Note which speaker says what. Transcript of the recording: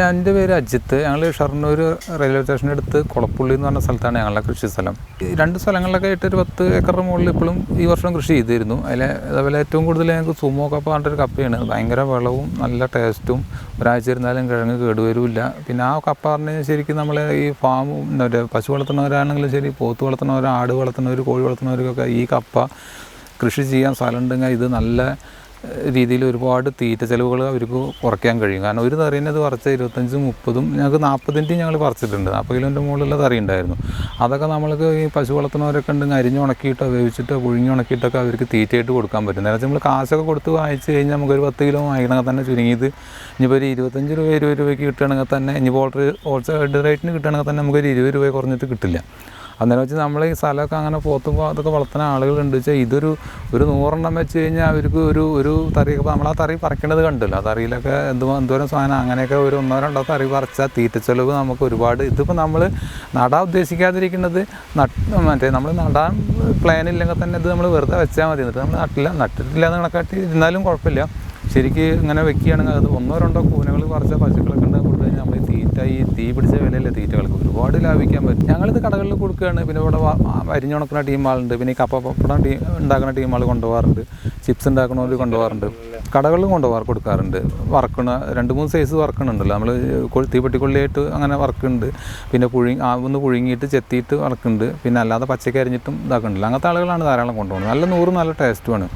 Speaker 1: എന്റെ പേര് അജിത്ത്. ഞങ്ങൾ ഷർണൂർ റെയിൽവേ സ്റ്റേഷന്റെ അടുത്ത് കുളപ്പുള്ളി എന്ന് പറഞ്ഞ സ്ഥലത്താണ് ഞങ്ങളുടെ കൃഷി സ്ഥലം. രണ്ട് സ്ഥലങ്ങളിലൊക്കെ ആയിട്ട് ഒരു പത്ത് ഏക്കറിന് മുകളിൽ ഇപ്പോഴും ഈ വർഷം കൃഷി ചെയ്തിരുന്നു. അതിൽ അതേപോലെ ഏറ്റവും കൂടുതൽ ഞങ്ങൾക്ക് സുമോ കപ്പ പറഞ്ഞിട്ടൊരു കപ്പയാണ്. ഭയങ്കര വിളവും നല്ല ടേസ്റ്റും. ഒരാഴ്ച ഇരുന്നാലും കിഴങ്ങ് കേടുവരില്ല. പിന്നെ ആ കപ്പ പറഞ്ഞു ശരിക്കും നമ്മൾ ഈ ഫാം എന്താ പശു വളർത്തുന്നവരാണെങ്കിലും ശരി പോത്ത് വളർത്തുന്നവർ ആട് വളർത്തുന്നവർ കോഴി വളർത്തുന്നവർക്കൊക്കെ ഈ കപ്പ കൃഷി ചെയ്യാൻ സ്ഥലമുണ്ടെങ്കിൽ ഇത് നല്ല രീതിയിൽ ഒരുപാട് തീറ്റ ചിലവുകൾ അവർക്ക് കുറയ്ക്കാൻ കഴിയും. കാരണം ഒരു തറീനത് പറിച്ച ഇരുപത്തഞ്ചും മുപ്പതും ഞങ്ങൾക്ക് നാൽപ്പതിന്റെയും ഞങ്ങൾ പറിച്ചിട്ടുണ്ട്. നാൽപ്പത് കിലോന്റെ മുകളിലുള്ള തറി ഉണ്ടായിരുന്നു. അതൊക്കെ നമ്മൾക്ക് ഈ പശു വളർത്തുന്നവരൊക്കെ ഉണ്ടെങ്കിൽ അരിഞ്ഞ് ഉണക്കിയിട്ടോ വേവിച്ചിട്ടോ പുഴുങ്ങി ഉണക്കിയിട്ടൊക്കെ അവർക്ക് തീറ്റയായിട്ട് കൊടുക്കാൻ പറ്റും. നേരത്തെ നമ്മൾ കാശൊക്കെ കൊടുത്ത് വാങ്ങിച്ച് കഴിഞ്ഞാൽ നമുക്കൊരു പത്ത് കിലോ വാങ്ങിക്കണമെങ്കിൽ തന്നെ ചുരുങ്ങിയത് ഇനിയിപ്പോൾ ഒരു ഇരുപത്തഞ്ച് രൂപ ഇരുപത് രൂപയ്ക്ക് കിട്ടുകയാണെങ്കിൽ തന്നെ ഇനി ഓൾറെഡി ഹോൾസെയിൽ റേറ്റിന് കിട്ടുകയാണെങ്കിൽ തന്നെ നമുക്കൊരു ഇരുപത് രൂപ കുറഞ്ഞിട്ട് കിട്ടില്ല. അന്നേരം വെച്ച് നമ്മൾ ഈ സ്ഥലമൊക്കെ അങ്ങനെ പോത്തുമ്പോൾ അതൊക്കെ വളർത്തുന്ന ആളുകളുണ്ട്. വെച്ചാൽ ഇതൊരു ഒരു നൂറെണ്ണം വെച്ച് കഴിഞ്ഞാൽ അവർക്ക് ഒരു ഒരു തറി നമ്മൾ ആ തറി പറിക്കേണ്ടത് കണ്ടല്ലോ? ആ തറിയിലൊക്കെ എന്ത് എന്തോരം സാധനം അങ്ങനെയൊക്കെ ഒരു ഒന്നോ രണ്ടോ തറി പറിച്ചാൽ തീറ്റ ചെലവ് നമുക്ക് ഒരുപാട്. ഇതിപ്പോൾ നമ്മൾ നടാൻ ഉദ്ദേശിക്കാതിരിക്കുന്നത് നട്ട് മറ്റേ നമ്മൾ നടാൻ പ്ലാൻ ഇല്ലെങ്കിൽ തന്നെ ഇത് നമ്മൾ വെറുതെ വെച്ചാൽ മതി. എന്നിട്ട് നമ്മൾ നട്ടില്ല നട്ടിട്ടില്ല എന്ന് കണക്കാട്ടി ഇരുന്നാലും കുഴപ്പമില്ല. ശരിക്ക് ഇങ്ങനെ വെക്കുകയാണെങ്കിൽ അത് ഒന്നോ രണ്ടോ കൂനകൾ പറിച്ച പശുക്കളൊക്കെ ഉണ്ട് കൊടുത്തു കഴിഞ്ഞാൽ നമ്മൾ തീറ്റ ഈ തീ പിടിച്ച വിലയല്ലേ തീറ്റകൾക്ക് ഒരുപാട് ലാഭിക്കാൻ പറ്റും. ഞങ്ങളിത് കടകളിൽ കൊടുക്കുകയാണ്. പിന്നെ ഇവിടെ അരിഞ്ഞുണക്കുന്ന ആളുണ്ട്. പിന്നെ ഈ കപ്പ പപ്പടം ടീ ഉണ്ടാക്കുന്ന ആൾ കൊണ്ടുപോകാറുണ്ട്. ചിപ്സ് ഉണ്ടാക്കുന്നവർ കൊണ്ടുപോകാറുണ്ട്. കടകളിലും കൊണ്ടുപോകാറ് കൊടുക്കാറുണ്ട്. വറക്കണ രണ്ട് മൂന്ന് സൈസ് വറക്കണുണ്ടല്ലോ. നമ്മൾ തീപ്പെട്ടിക്കൊള്ളിയായിട്ട് അങ്ങനെ വറക്കുന്നുണ്ട്. പിന്നെ പുഴുങ്ങി ഒന്ന് പുഴുങ്ങിയിട്ട് ചെത്തിയിട്ട് വറക്കുന്നുണ്ട്. പിന്നെ അല്ലാതെ പച്ചക്കരിഞ്ഞിട്ടും ഇതാക്കുന്നുണ്ടല്ലോ അങ്ങനത്തെ ആളുകളാണ് ധാരാളം കൊണ്ടുപോകുന്നത്. നല്ല നൂറ് നല്ല ടേസ്റ്റുമാണ്